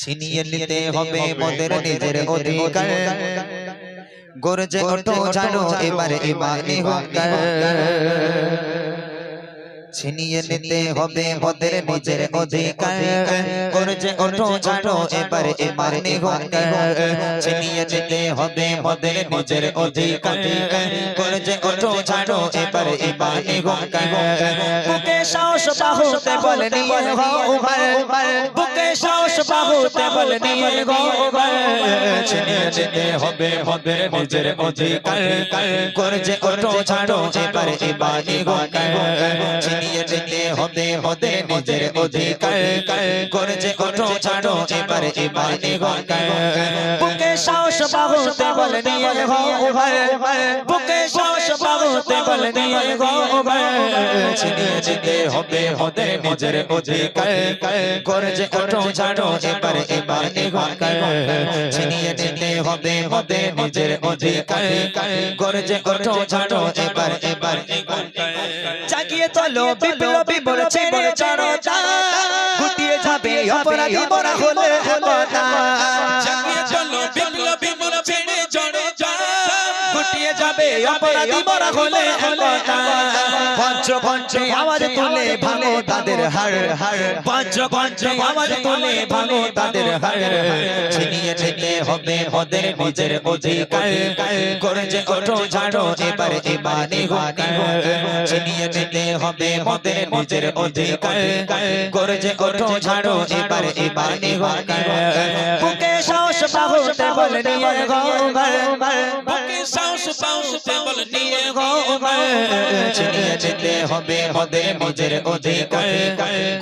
ছিনিয়ে নিতে হবে মোদের নিজের অধিকার। গরজে ওঠো জানো এবার ইমানি হুঙ্কার ছিনিয়ে নিতে হবে মোদের নিজের অধিকার গরজে ওঠো ছাড়ো এবার ইমানি হুঙ্কার ছিনিয়ে নিতে হবে মোদের নিজের অধিকার গরজে ওঠো ছাড়ো এবার ইমানি হুঙ্কার বুকে সাহস বাহুতে বলে নিয়ে হো উমর বুকে সাহস বাহুতে বলে নিয়ে গো উমর ছিনিয়ে নিতে হবে মোদের নিজের অধিকার গরজে ওঠো ছাড়ো এবার হুঙ্কার ছিনিয়ে নিতে হবে মোদের নিজের অধিকার গরজে ওঠো, ছাড়ো, এবার ইমানি হুঙ্কার বুকে সাহস বাহুতে বলে নিয়ে উমর বুকে সাহস বাহুতে বলে নিয়ে উমর ছিনিয়ে নিতে হবে মোদের নিজের অধিকার গরজে ওঠো, ছাড়ো, এবার ইমানি হুঙ্কার ছিনিয়ে নিতে হবে মোদের নিজের অধিকার গরজে ওঠো, ছাড়ো, এবার এবার চাকিয়ে চলো বিপ্লবী বলছে জনতা গুটিয়ে যাবে অপরাধী বড় হলে হেমতা জাগিয়ে চলো বিপ্লবী যা গুটিয়ে যাবে অপরাধী মরা হলে পঞ্চ পঞ্চে আওয়াজ তুলে ভাঙো তাদের হাড় হাড় পঞ্চ পঞ্চে আওয়াজ তুলে ভাঙো তাদের হাড় ছিনিয়ে নিতে হবে ওদের নিজের অধিকার। করে যে ওঠো ঝাড়ো এবার ইমানি হুঙ্কার ছিনিয়ে নিতে হবে ওদের নিজের অধিকার। করে যে ওঠো ঝাড়ো এবার ইমানি হুঙ্কার বুকে সাহস বাহুতে বলে নিয়ে গো বুকে সাহস পাউতে বল নিয়ে গো ছিনিয়ে নিতে হবে ওদের নিজের অধিকার।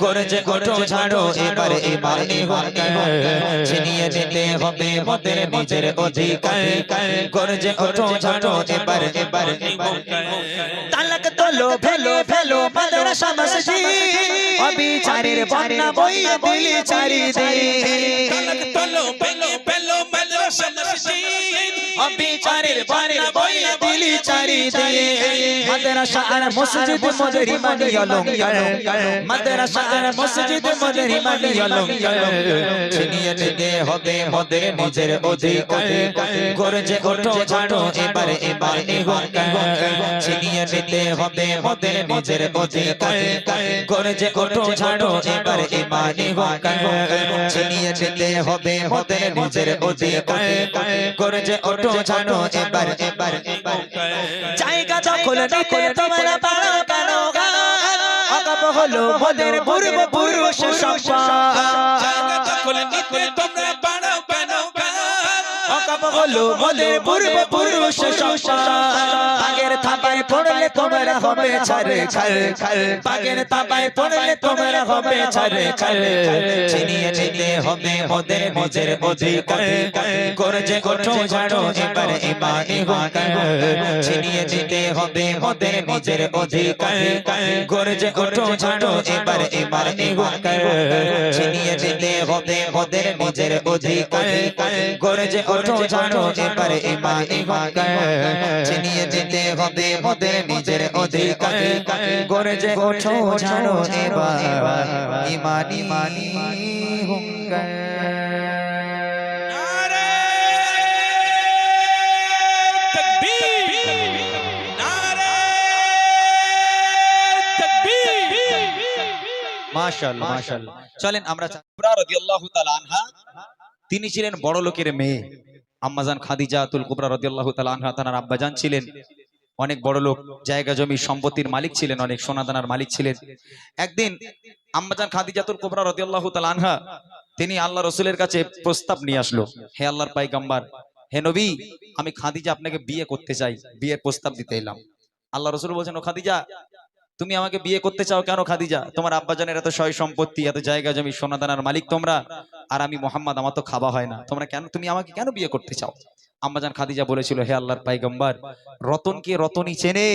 করে যে ওঠো ঝাড়ো এবার ইমানি হুঙ্কার ছিনিয়ে নিতে হবে ওদের নিজের অধিকার। করে যে ওঠো ঝাড়ো এবার এবার তালাক তোলো ফেলো ফেলো মাদ্রাসা মসজিদ। অবিচারের বন্যা বইয়ে দিলি চারিদিক। তালক তলো পেল পেল মাদ্রাসা মসজিদ অবিচারের বন্যা বইয়ে দিলি চারিদিক মাদ্রাসা আর মসজিদ মজরি মানি অলঙ্কার। মাদ্রাসা আর মসজিদ মজরি মানি অলঙ্কার। ছিনিয়ে নিতে হবে মোদের নিজের অধিকার করে ওঠো ছাড়ো এবার এবার ছিনিয়ে নিতে হবে মোদের নিজের অধিকার করে যে ওঠো ছাড়ো এবার হুঙ্কার ছিনিয়ে নিতে হবে মোদের নিজের অধিকার করে যে ওঠো ছাড়ো এবার এবার এবার। জায়গা দখল নিতে তোমরা পারো কেন অগপ হলো মোদের পূর্ব পুরুষ সম্পদ। জায়গা দখল নিতে তোমরা বাড়াও কেন অকাপ হলো মোদের পূর্ব পুরুষ তোমরা হবে ছাড়ে ছাড়ে পাগের থাবায় পড়লে তোমরা হবে ছাড়ে ছাড়ে ছিনিয়ে নিতে হবে মোদের নিজের অধিকার করে যে ওঠো ঝাড়ো এবার ইমানি হুঙ্কার ছিনিয়ে নিতে হবে মোদের অধিকার করে যে এবার ইমানি ছিনিয়ে নিতে হবে মোদের অধিকার করে যে এবার ইমানি ছিনিয়ে নিতে হবে মোদের নিজের অধিকার করে যে ওঠো ঝাড়ো এবার ইমানি মানি হুঙ্কার নারে তাকবীর নারে তাকবীর মাশাআল্লাহ মাশাআল্লাহ চলেন আমরা কুবরা রাদিয়াল্লাহু তাআলা আনহা তিনি ছিলেন বড় লোকের মেয়ে আম্মাজান খাদিজা তুল কুবরা রাদিয়াল্লাহু তাআলা আনহা তার আব্বাজান ছিলেন অনেক বড় লোক, জায়গা জমি, সম্পত্তির মালিক ছিলেন অনেক, সোনাদানার মালিক ছিলেন। একদিন আম্মাজান খাদিজাতুল কোবরা রাদিয়াল্লাহু আনহা, তিনি আল্লাহ রসুলের কাছে প্রস্তাব নিয়ে আসলো, হে আল্লাহর পাইগাম্বার, হে নবী, আমি খাদিজা আপনাকে বিয়ে করতে চাই, বিয়ের প্রস্তাব দিতে এলাম। আল্লাহ রসুল বলছেন, ও খাদিজা তুমি আমাকে বিয়ে করতে চাও কেন, খাদিজা? তোমার আব্বাজানের এত সয় সম্পত্তি, এত জায়গা জমি, সোনাদানার মালিক তোমরা, আর আমি মোহাম্মদ, আমার তো খাওয়া হয় না। তোমরা কেন, তুমি আমাকে কেন বিয়ে করতে চাও? আম্মাজান খাদিজা বলেছিল, হে আল্লাহর পাইগম্বার, রতনকে রতনই চেনে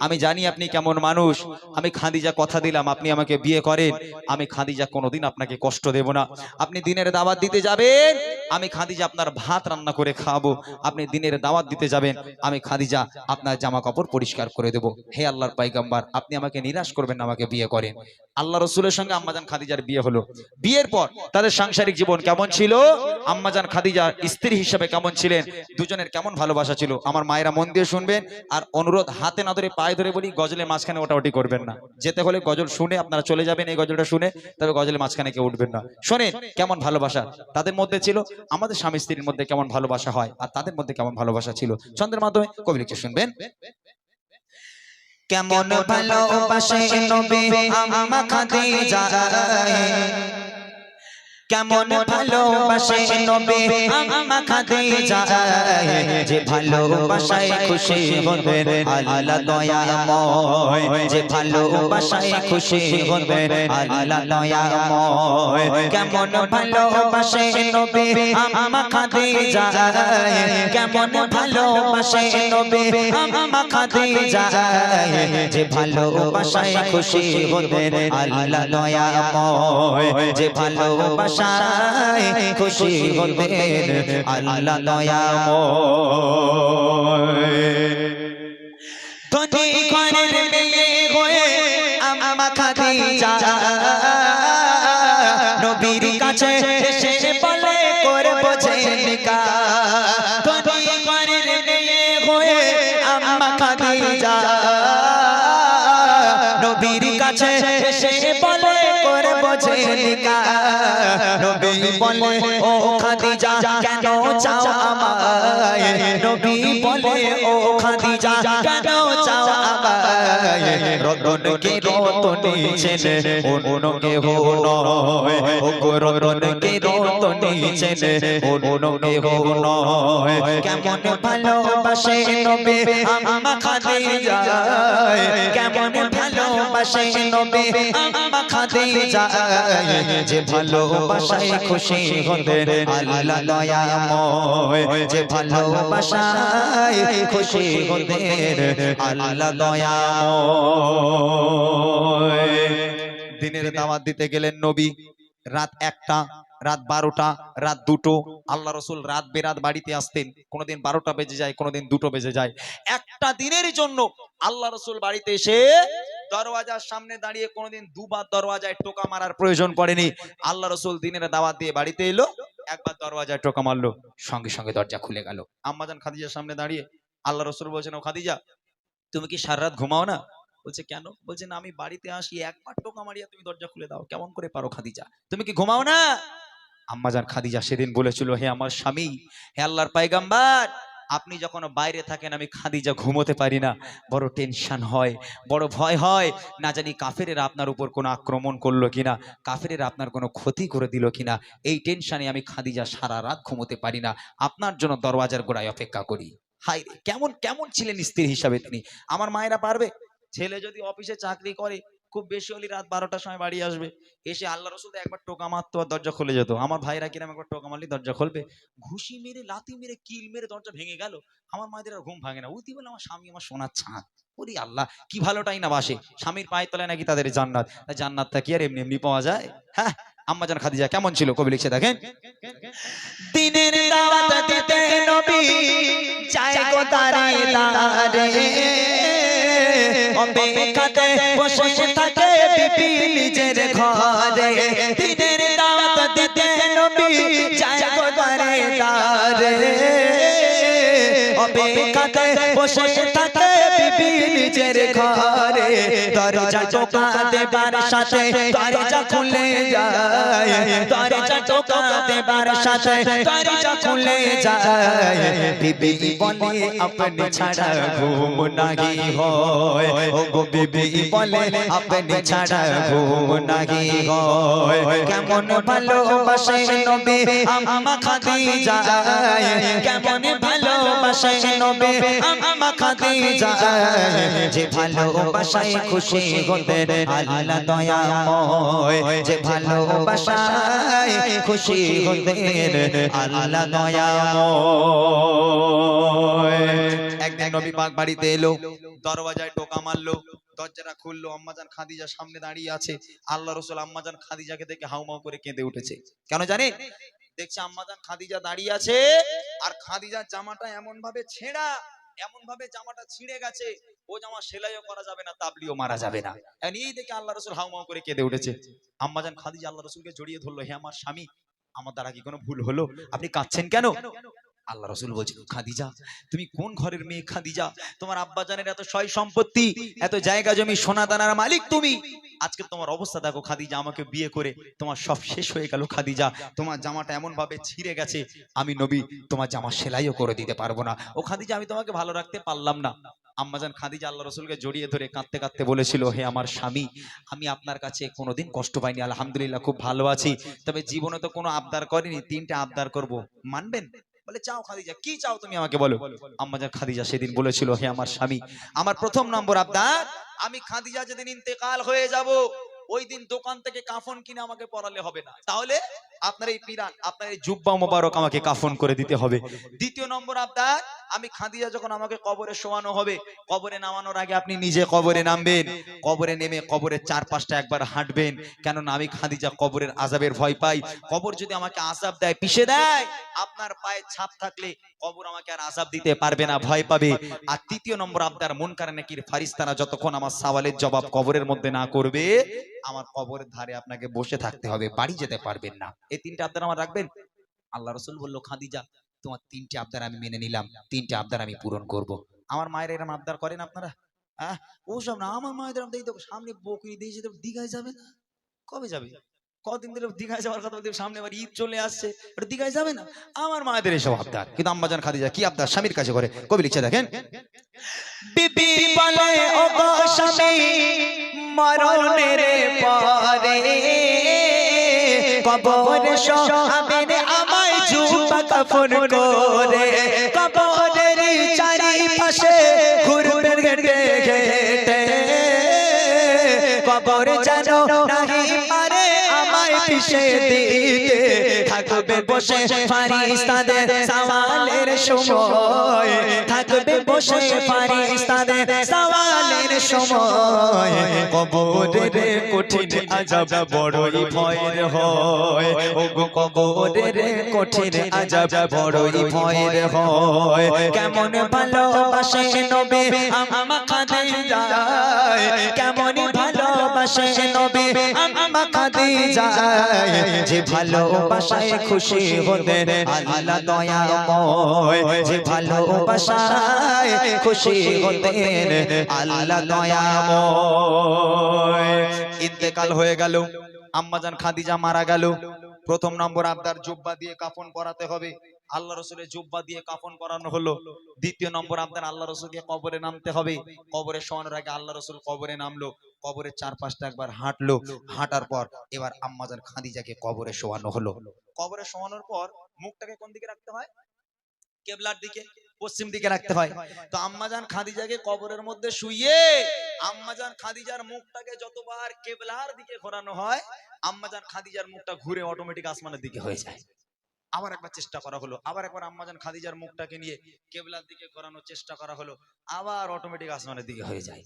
আমি জানি আপনি কেমন মানুষ। আমি খাদিজা কথা দিলাম, আপনি আমাকে বিয়ে করেন। আমি খাদিজা কোনোদিন আপনাকে কষ্ট দেব না। আপনি দিনের দাওয়াত দিতে যাবেন, আমি খাদিজা আপনার ভাত রান্না করে খাওয়াবো। আপনি দিনের দাওয়াত দিতে যাবেন, আমি খাদিজা আপনার জামা কাপড় পরিষ্কার করে দেব। হে আল্লাহর পাইগাম্বার আপনি আমাকে নিরাশ করবেন না আমাকে বিয়ে করেন। আল্লাহ রসুলের সঙ্গে আম্মাজান খাদিজার বিয়ে হলো। বিয়ের পর তাদের সাংসারিক জীবন কেমন ছিল? আম্মাজান খাদিজা স্ত্রী হিসেবে কেমন ছিলেন? দুজনের কেমন ভালোবাসা ছিল? আমার মায়েরা মন দিয়ে শুনবেন। আর অনুরোধ, হাতে না ধরে পায়ে ধরে বলি গজলের মাঝখানে ওটাওটি করবেন না। যেতে হলে গজল শুনে আপনারা চলে যাবেন এই গজলটা শুনে, তবে গজলের মাঝখানে কেউ উঠবেন না। শোনেন, কেমন ভালোবাসা। তাদের মধ্যে ছিল, আমাদের স্বামী স্ত্রীর মধ্যে কেমন ভালোবাসা হয়, আর তাদের মধ্যে কেমন ভালোবাসা ছিল? ছন্দের মাধ্যমে কবি লিখে শুনবেন। কেমন ভালোবাসে নবী কেমন ভালোবাসে নবী? আম্মা খাদিজা। যে ভালোবাসায় খুশি হবে আল্লাহ দয়াময় যে ভালোবাসায় খুশি হবে আল্লাহ দয়াময় কেমন ভালোবাসে নবী? আম্মা খাদিজা। কেমন ভালোবাসে নবী? আম্মা খাদিজা। যে ভালোবাসায় খুশি হবে আল্লাহ দয়াময় যে ভালোবাসায় খুশি হবে আল্লাহ দয়া ধনী ঘরের মেয়ে হয়ে আম্মা খাদিজা রতন কে রতন চেনে, অন্য নয়। রতন কে রতন চেনে, অন্য নয়। কেমন ভালোবাসে কেমন দিনের দাওয়াত দিতে গেলেন নবী, রাত একটা, রাত বারোটা, রাত দুটো, আল্লাহ রসুল রাত বেরাত বাড়িতে আসতেন, কোনোদিন বারোটা বেজে যায়, কোনোদিন দুটো বেজে যায়। একটা দিনের জন্য আল্লাহ রসুল বাড়িতে এসে দরওয়াজার সামনে দাঁড়িয়ে কোনোদিন দুবার দরওয়াজায় টোকা মারার প্রয়োজন পড়েনি। আল্লাহ রসুল দিনের দাওয়াত দিয়ে বাড়িতে এলো, একবার দরওয়াজায় টোকা মারলো, সঙ্গে সঙ্গে দরজা খুলে গেল। আম্মাজান খাদিজার সামনে দাঁড়িয়ে আল্লাহ রসুল বলছেন, ও খাদিজা, তুমি কি সারা রাত ঘুমাও না? বলছে, কেন? বলছে, না, আমি বাড়িতে আসি, একবার টোকা মারিয়া তুমি দরজা খুলে দাও, কেমন করে পারো খাদিজা? তুমি কি ঘুমাও না? আম্মাজান খাদিজা সেদিন বলেছিল, হে আমার স্বামী, হে আল্লাহর পাইগাম্বার আপনি যখন বাইরে থাকেন, আমি খাদিজা ঘুমোতে পারি না। বড় টেনশন হয়, বড় ভয় হয়। না জানি কাফেরেরা আপনার উপর কোনো আক্রমণ করল কিনা, কাফেরেরা আপনার কোনো ক্ষতি করে দিল কিনা। এই টেনশনে আমি খাদিজা সারা রাত ঘুমোতে পারি না। আপনার জন্য দরওয়াজার গোড়ায় অপেক্ষা করি। হাই কেমন কেমন ছিলেন স্ত্রী হিসাবে তিনি? আমার মায়েরা পারবে? ছেলে যদি অফিসে চাকরি করে খুব বেশি হলে রাত বারোটার সময় বাড়ি আসবে। এসে আল্লাহ রসুল একবার টোকা মারতো আর দরজা খুলে যেত। আমার ভাইরা কিরম একবার টোকা মারলে দরজা খুলবে। ঘুষি মেরে, লাথি মেরে, কিল মেরে দরজা ভেঙে গেল। আমার মায়েদের আর ঘুম ভাঙে না। উতি বলে আমার স্বামী আমার সোনার ছাঁদ ওরে আল্লাহ, কি ভালোটাই না বাসে। স্বামীর পায়ের তলায় নাকি তাদের জান্নাত। জান্নাতটা কি আর এমনি এমনি পাওয়া যায়? হ্যাঁ আম্মাজান খাদিজা কেমন ছিল? কবি লিখছে দেখেন। দিনের দাওয়াত দিতে নবী চায় গো তারে তারে। অপেক্ষাতে বসে থাকে বিপি নিজের ঘরে। দিনের দাওয়াত দিতে নবী চায় গো তারে তারে। অপেক্ষাতে বসে নিজের ঘরে দরজা টোকা দেবার সাথে দরজা খুলে যায়। দরজা টোকা দেবার সাথে দরজা খুলে যায়। বিবি বলে আপনি ছাড়া ঘুম নাহি হয়। ও গো বিবি বলে আপনি ছাড়া ঘুম নাহি হয়। কেমন ভালোবাসে নবী আম্মা খাদিজা কেমন ভালোবাসে নবী আম্মা খাদিজা যে ভালোবাসায় খুশি হতেন আল্লাহ দয়াময় যে ভালোবাসায় খুশি হতেন আল্লাহ দয়াময় একদিন নবী পাক বাড়িতে এলো দরওয়াজায় টোকা মারলো দরজাটা খুললো আম্মাজান খাদিজা সামনে দাঁড়িয়ে আছে। আল্লাহ রসুল আম্মাজান খাদিজাকে দেখে হাউমাউ করে কেঁদে উঠেছে। কেন জানে? দেখছে আম্মাজান খাদিজা দাঁড়িয়ে আছে আর খাদিজার জামাটা এমন ভাবে ছেঁড়া। এমন ভাবে জামাটা ছিঁড়ে গেছে, ও জামা সেলাইও করা যাবে না, তাবলিও মারা যাবে না। এই দেখে আল্লাহ রসুল হাউমাউ করে কেঁদে উঠেছে। আম্মাজান খাদিজা আল্লাহ রসুলকে জড়িয়ে ধরলো, হে আমার স্বামী, আমার দ্বারা কি কোনো ভুল হলো? আপনি কাঁদছেন কেন? আল্লাহ রসুল বলছিল খাদিজা তুমি কোন ঘরের মেয়ে খাদিজা তোমার আব্বাজানের এত সয় সম্পত্তি এত জায়গা জমি সোনা দানার মালিক তুমি। আজকে তোমার অবস্থা দেখো খাদিজা আমাকে বিয়ে করে তোমার সব শেষ হয়ে গেল খাদিজা তোমার জামাটা এমন ভাবে ছিঁড়ে গেছে আমি নবী তোমার জামা সেলাইও করে দিতে পারব না। ও খাদিজা আমি তোমাকে ভালো রাখতে পারলাম না। আম্মাজান খাদিজা আল্লাহ রসুলকে জড়িয়ে ধরে কাঁদতে কাঁদতে বলেছিল হে আমার স্বামী আমি আপনার কাছে কোনোদিন কষ্ট পাইনি আলহামদুলিল্লাহ খুব ভালো আছি। তবে জীবনে তো কোনো আবদার করিনি তিনটে আবদার করব। মানবেন? বলে চাও খাদিজা কি চাও তুমি আমাকে বলো? আম্মাজান খাদিজা সেদিন বলেছিল হে আমার স্বামী আমার প্রথম নম্বর আবদার আমি খাদিজা যেদিন ইন্তেকাল হয়ে যাব ওই দিন দোকান থেকে কাফন কিনে আমাকে পরালে হবে না। তাহলে আপনার এই পিরান আপনার এই জুব্বা মোবারক আমাকে কাফন করে দিতে হবে। দ্বিতীয় নম্বর আবদার আমি খাদিজা যখন আমাকে কবরে শোয়ানো হবে, কবরে নামানোর আগে আপনি নিজে কবরে নামবেন। কবরে নেমে কবরের চারপাশটা একবার হাঁটবেন। কেননা আমি খাদিজা কবরের আজাবের ভয় পাই। কবর যদি আমাকে আজাব দেয়, পিষে দেয়। আপনার পায়ে ছাপ থাকলে কবর আমাকে আর আজাব দিতে পারবে না, ভয় পাবে। আর তৃতীয় নম্বর আবদার মন কারে নাকির ফারিস্তানা যতক্ষণ আমার সওয়ালের জবাব কবরের মধ্যে না করবে, আমার কবরের ধারে আপনাকে বসে থাকতে হবে, বাড়ি যেতে পারবেন না। এই তিনটে আবদার আমার রাখবেন? আল্লাহ রসুল বলল, খাদিজা তোমার তিনটে আবদার আমি মেনে নিলাম, তিনটে আবদার আমি পূরণ করব। আমার মায়ের এরম আবদার করেন আপনারা? হ্যাঁ ওসব না, আমার মায়ের এই তো সামনে বকরি দিয়েছে তো দীঘায় যাবে কবে যাবে? কদিন ধরে দীঘায় যাওয়ার কথা বলতে সামনে আবার ঈদ চলে আসছে ওটা দীঘায় যাবে না? আমার মায়েদের এসব আবদার। কিন্তু আম্মাজান খাদিজা কি আবদার স্বামীর কাছে করে? কবি লিখছে, দেখেন মরণের পরে, কবর সহাবের আমায় জুবা কাফন করে কবরের চারিপাশে ঘুরবেন ঘেটে ঘেটে। কবর যেন নাহি পারে, আমায় পিছে দিতে। থাকবে বসে ফারিস্তাদের সওয়ালের সময়, থাকবে বসে ফারিস্তাদের সওয়ালের সময়। কবরের কঠিন আজাব বড়ই ভয়ের হয়। ও কবরের কঠিন আজাব বড়ই ভয়ের হয়। কেমন ভালোবাসে নবী আমা যায় কেমন ভালোবাসে নবী আমা কাঁদে যে ভালোবাসায় খুশি হতেন আল্লাহ দয়াময়। যে ভালোবাসায় খুশি হতেন আল্লাহ দয়াময়। ইন্তেকাল হয়ে গেল, আম্মাজান খাদিজা মারা গেল। প্রথম নম্বর আবদার জুব্বা দিয়ে কাফন করাতে হবে। আল্লাহ রসুলের জুব্বা দিয়ে কাফন করানো হলো। দ্বিতীয় নম্বর আবদার আল্লাহ রসুলকে কবরে নামতে হবে। কবরে শোয়ানোর আগে আল্লাহ রসুল কবরে নামলো। কবরের চারপাশটা একবার হাঁটলো। হাঁটার পর এবার আম্মাজান খাদিজাকে কবরে শোয়ানো হলো। কবরে শোয়ানোর পর মুখটাকে কোন দিকে রাখতে হয়? কেবলার দিকে, পশ্চিম দিকে রাখতে হয়। তো আম্মাজান খাদিজাকে কবরের মধ্যে শুইয়ে আম্মাজান খাদিজার মুখটাকে যতবার কেবলার দিকে ঘোরানো হয় আম্মাজান খাদিজার মুখটা ঘুরে অটোমেটিক আসমানের দিকে হয়ে যায়। আবার একবার চেষ্টা করা হলো। আবার একবার আম্মাজান খাদিজার মুখটাকে নিয়ে কেবলার দিকে করানোর চেষ্টা করা হলো। আবার অটোমেটিক আসমানের দিকে হয়ে যায়।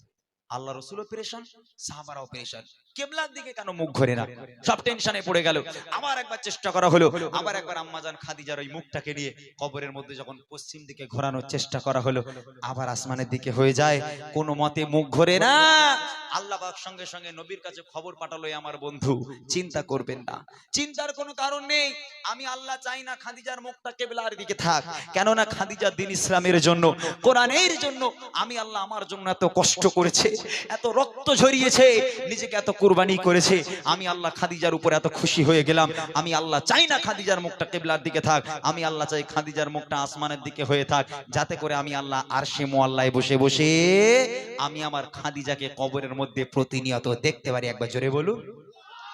আল্লাহ রসুল অপারেশন সাহাবার অপারেশন কেবলার দিকে কেন মুখ ঘুরে না? সব টেনশনে পড়ে গেল। আবার একবার চেষ্টা করা হলো। আবার একবার আম্মাজান খাদিজার ওই মুখটাকে নিয়ে কবরের মধ্যে যখন পশ্চিম দিকে ঘোরানোর চেষ্টা করা হলো আবার আসমানের দিকে হয়ে যায়। কোনো মতে মুখ ঘোরে না। আল্লাহ সঙ্গে সঙ্গে নবীর কাছে খবর পাঠালো আমার বন্ধু চিন্তা করবেন না। চিন্তার কোনো কারণ নেই। আমি আল্লাহ চাই না খাদিজার মুখটা কেবলার দিকে থাক। কেননা খাদিজা দিন ইসলামের জন্য কোরআনের জন্য আমি আল্লাহ আমার জন্য এত কষ্ট করেছে এত রক্ত ঝরিয়েছে নিজেকে এত কুরবানি করেছে। আমি আল্লাহ খাদিজার উপর এত খুশি হয়ে গেলাম। আমি আল্লাহ চাই না খাদিজার মুখটা কেবলার দিকে থাক। আমি আল্লাহ চাই খাদিজার মুখটা আসমানের দিকে হয়ে থাক। যাতে করে আমি আল্লাহ আরশে মোয়াল্লায় বসে বসে আমি আমার খাদিজাকে কবরের মধ্যে প্রতিনিয়ত দেখতে পারি। একবার জোরে বলুন।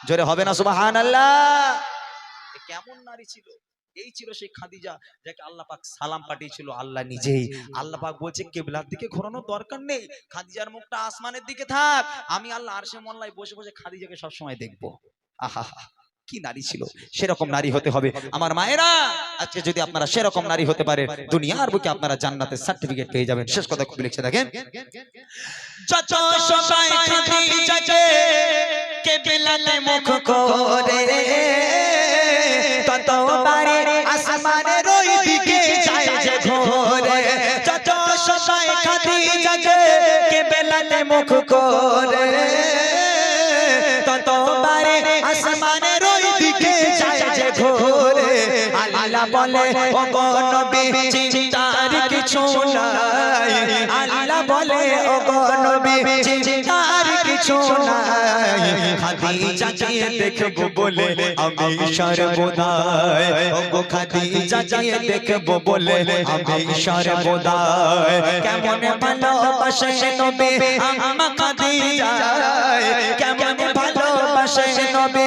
জোরে হবে না এ কেমন নারী ছিল? এই ছিল সেই খাদিজা যাকে আল্লাহ পাক সালাম পাঠিয়েছিল আল্লাহ নিজেই। আল্লাহ পাক বলছে কেবলার দিকে ঘোরানোর দরকার নেই খাদিজার মুখটা আসমানের দিকে থাক। আমি আল্লাহ আরশে মোল্লায় বসে বসে খাদিজাকে সবসময় দেখব। আহা কি নারী ছিল? সেরকম নারী হতে হবে। আমার মায়েরা আজকে যদি আপনারা সেরকম নারী হতে পারে দুনিয়ার বুকে আপনারা জান্নাতের সার্টিফিকেট পেয়ে যাবেন। শেষ কথা খুব লিখছে দেখেন। করে তত বারে দিকে যায় যে ঘোরে। মুখ করে বলে ও নবী চিন্তার কিছু নাই। আল্লাহ বলে ও নবী চিন্তার কিছু নাই। খাদিজাকে দেখব বলে আমি সর্বদাই ও খাদিজাকে দেখব বলে আমি সর্বদাই কেমন ভালোবাসে নবী আমা খাদিজা কেমন ভালোবাসে নবী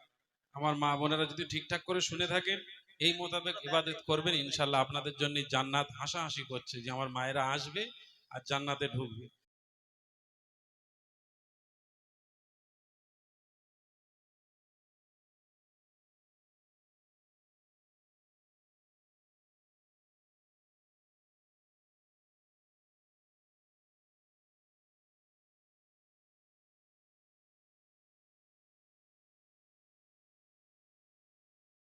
আমার মা বোনেরা যদি ঠিকঠাক করে শুনে থাকেন, এই মোতাবেক ইবাদত করবেন ইনশাল্লাহ আপনাদের জন্য জান্নাত হাসাহাসি করছে যে আমার মায়েরা আসবে আর জান্নাতে ঢুকবে।